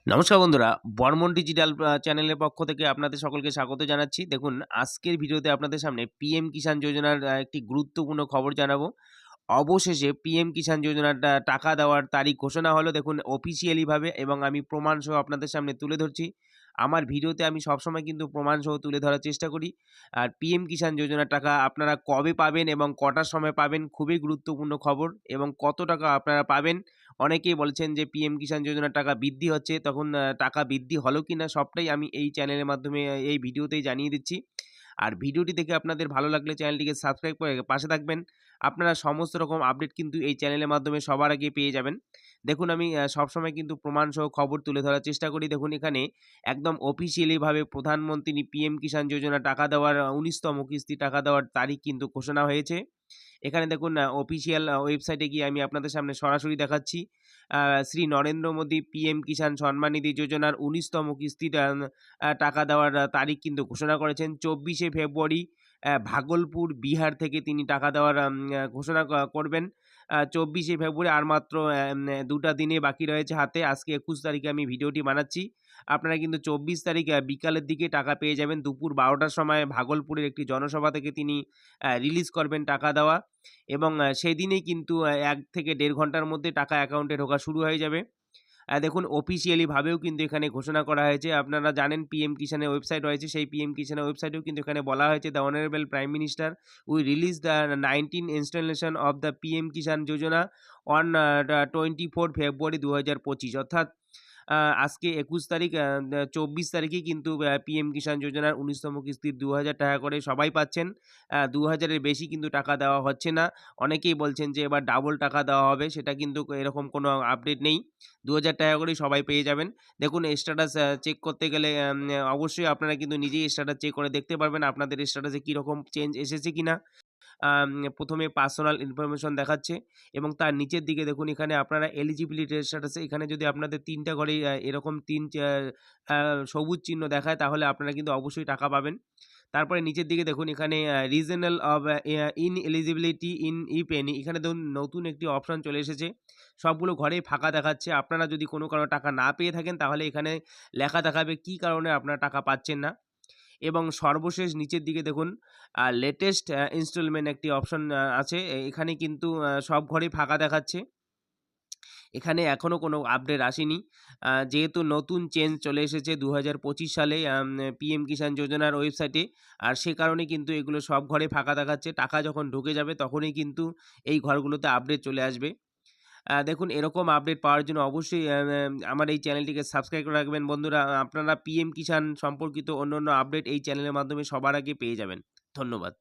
নমস্কার বন্ধুরা, বর্মন ডিজিটাল চ্যানেলের পক্ষ থেকে আপনাদের সকলকে স্বাগত জানাচ্ছি। দেখুন, আজকের ভিডিওতে আপনাদের সামনে পিএম কিষাণ যোজনার একটি গুরুত্বপূর্ণ খবর জানাব। অবশেষে পিএম কিষাণ যোজনার টাকা দেওয়ার তারিখ ঘোষণা হলো। দেখুন অফিসিয়ালিভাবে এবং আমি প্রমাণসহ আপনাদের সামনে তুলে ধরছি। আমার ভিডিওতে আমি সবসময় কিন্তু প্রমাণ সহ তুলে ধরার চেষ্টা করি। আর পিএম কিষাণ যোজনার টাকা আপনারা কবে পাবেন এবং কটার সময় পাবেন খুবই গুরুত্বপূর্ণ খবর এবং কত টাকা আপনারা পাবেন? অনেকেই বলছেন যে পিএম কিষাণ যোজনার টাকা বৃদ্ধি হচ্ছে, তখন টাকা বৃদ্ধি হলো কি না সবটাই আমি এই চ্যানেলের মাধ্যমে এই ভিডিওতেই জানিয়ে দিচ্ছি। আর ভিডিওটি দেখে আপনাদের ভালো লাগলে চ্যানেলটিকে সাবস্ক্রাইব করে পাশে থাকবেন। আপনারা সমস্ত রকম আপডেট কিন্তু এই চ্যানেলের মাধ্যমে সবার আগে পেয়ে যাবেন। দেখুন আমি সবসময় কিন্তু প্রমাণ সহ খবর তুলে ধরার চেষ্টা করি। দেখুন এখানে একদম অফিসিয়ালিভাবে প্রধানমন্ত্রী পিএম কিষাণ যোজনা টাকা দেওয়ার উনিশতম কিস্তি টাকা দেওয়ার তারিখ কিন্তু ঘোষণা হয়েছে। এখানে দেখুন অফিসিয়াল ওয়েবসাইটে গিয়ে আমি আপনাদের সামনে সরাসরি দেখাচ্ছি। শ্রী নরেন্দ্র মোদী পিএম কিষাণ সম্মান নিধি যোজনার উনিশতম আহ, টাকা দেওয়ার তারিখ কিন্তু ঘোষণা করেছেন। চব্বিশে ফেব্রুয়ারি ভাগলপুর বিহার থেকে তিনি টাকা দেওয়ার ঘোষণা করবেন। চব্বিশে ফেব্রুয়ারি আর মাত্র দুটা দিনে বাকি রয়েছে হাতে। আজকে একুশ তারিখে আমি ভিডিওটি বানাচ্ছি। আপনারা কিন্তু চব্বিশ তারিখ বিকালের দিকে টাকা পেয়ে যাবেন। দুপুর বারোটার সময় ভাগলপুরের একটি জনসভা থেকে তিনি রিলিজ করবেন টাকা দেওয়া। এবং আহ, সেই দিনেই কিন্তু এক থেকে দেড় ঘণ্টার মধ্যে টাকা অ্যাকাউন্টে ঢোকা শুরু হয়ে যাবে। দেখুন অফিসিয়ালিভাবেও কিন্তু এখানে ঘোষণা করা হয়েছে। আপনারা জানেন পিএম কিষানের ওয়েবসাইট রয়েছে। সেই পিএম কিষানের ওয়েবসাইটেও কিন্তু এখানে বলা হয়েছে the honourable prime minister we release the nineteen installation of the PM Kisan Yojana on twenty four February দু হাজার পঁচিশ অর্থাৎ আজকে একুশ তারিখ চব্বিশ তারিখেই কিন্তু পিএম কিষাণ যোজনার উনিশতম কিস্তির দু হাজার টাকা করে সবাই পাচ্ছেন। দু হাজারের বেশি কিন্তু টাকা দেওয়া হচ্ছে না। অনেকেই বলছেন যে এবার ডাবল টাকা দেওয়া হবে, সেটা কিন্তু এরকম কোনো আপডেট নেই। দু হাজার টাকা করেই সবাই পেয়ে যাবেন। দেখুন স্ট্যাটাস চেক করতে গেলে অবশ্যই আপনারা কিন্তু নিজেই স্ট্যাটাস চেক করে দেখতে পারবেন আপনাদের স্ট্যাটাসে কীরকম চেঞ্জ এসেছে কিনা। প্রথমে পার্সোনাল ইনফরমেশন দেখাচ্ছে এবং তার নিচের দিকে দেখুন, এখানে আপনারা এলিজিবিলিটি স্ট্যাটাসে এখানে যদি আপনাদের তিনটা ঘরে এরকম তিন সবুজ চিহ্ন দেখায়, তাহলে আপনারা কিন্তু অবশ্যই টাকা পাবেন। তারপরে নিচের দিকে দেখুন, এখানে regional of in eligibility in e penny এখানে দেখুন নতুন একটি অপশন চলে এসেছে। সবগুলো ঘরেই ফাঁকা দেখাচ্ছে। আপনারা যদি কোনো কারণে টাকা না পেয়ে থাকেন, তাহলে এখানে লেখা দেখাবে কী কারণে আপনারা টাকা পাচ্ছেন না। এবং সর্বশেষ নিচের দিকে দেখুন লেটেস্ট ইনস্টলমেন্ট একটি অপশন আছে। এখানে কিন্তু সব ঘরেই ফাঁকা দেখাচ্ছে। এখানে এখনও কোনো আপডেট আসেনি। যেহেতু নতুন চেঞ্জ চলে এসেছে দু হাজার পঁচিশ সালে পিএম কিষাণ যোজনার ওয়েবসাইটে আর সে কারণে কিন্তু এগুলো সব ঘরে ফাঁকা দেখাচ্ছে। টাকা যখন ঢুকে যাবে, তখনই কিন্তু এই ঘরগুলোতে আপডেট চলে আসবে। দেখুন, এরকম আপডেট পাওয়ার জন্য অবশ্যই আমার এই চ্যানেলটিকে সাবস্ক্রাইব করে রাখবেন। বন্ধুরা, আপনারা পিএম কিষাণ সম্পর্কিত অন্য অন্য আপডেট এই চ্যানেলের মাধ্যমে সবার আগে পেয়ে যাবেন। ধন্যবাদ।